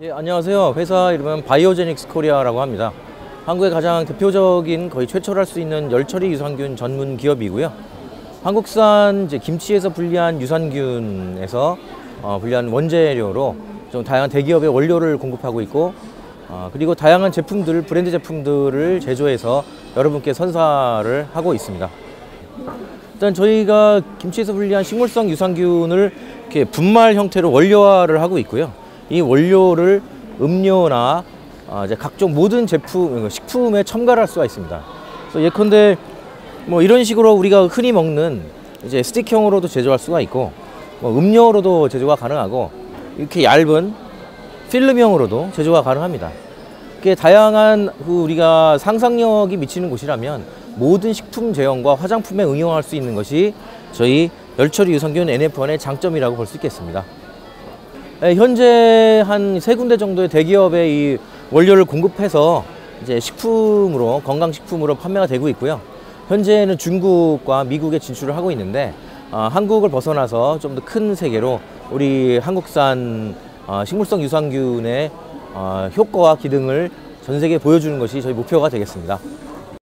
예, 안녕하세요. 회사 이름은 바이오제닉스 코리아라고 합니다. 한국의 가장 대표적인 거의 최초로 할 수 있는 열처리 유산균 전문 기업이고요. 한국산 이제 김치에서 분리한 유산균에서 어, 분리한 원재료로 좀 다양한 대기업의 원료를 공급하고 있고 어, 그리고 다양한 제품들 브랜드 제품들을 제조해서 여러분께 선사를 하고 있습니다. 일단 저희가 김치에서 분리한 식물성 유산균을 이렇게 분말 형태로 원료화를 하고 있고요. 이 원료를 음료나 아, 이제 각종 모든 제품, 식품에 첨가할 수가 있습니다. 그래서 예컨대 뭐 이런 식으로 우리가 흔히 먹는 이제 스틱형으로도 제조할 수가 있고 뭐 음료로도 제조가 가능하고 이렇게 얇은 필름형으로도 제조가 가능합니다. 이렇게 다양한 그 우리가 상상력이 미치는 곳이라면 모든 식품 제형과 화장품에 응용할 수 있는 것이 저희 열처리 유산균 NF1의 장점이라고 볼 수 있겠습니다. 예, 현재 한 세 군데 정도의 대기업의 이 원료를 공급해서 이제 식품으로 건강식품으로 판매가 되고 있고요. 현재는 중국과 미국에 진출을 하고 있는데 어, 한국을 벗어나서 좀 더 큰 세계로 우리 한국산 어, 식물성 유산균의 어, 효과와 기능을 전 세계에 보여주는 것이 저희 목표가 되겠습니다.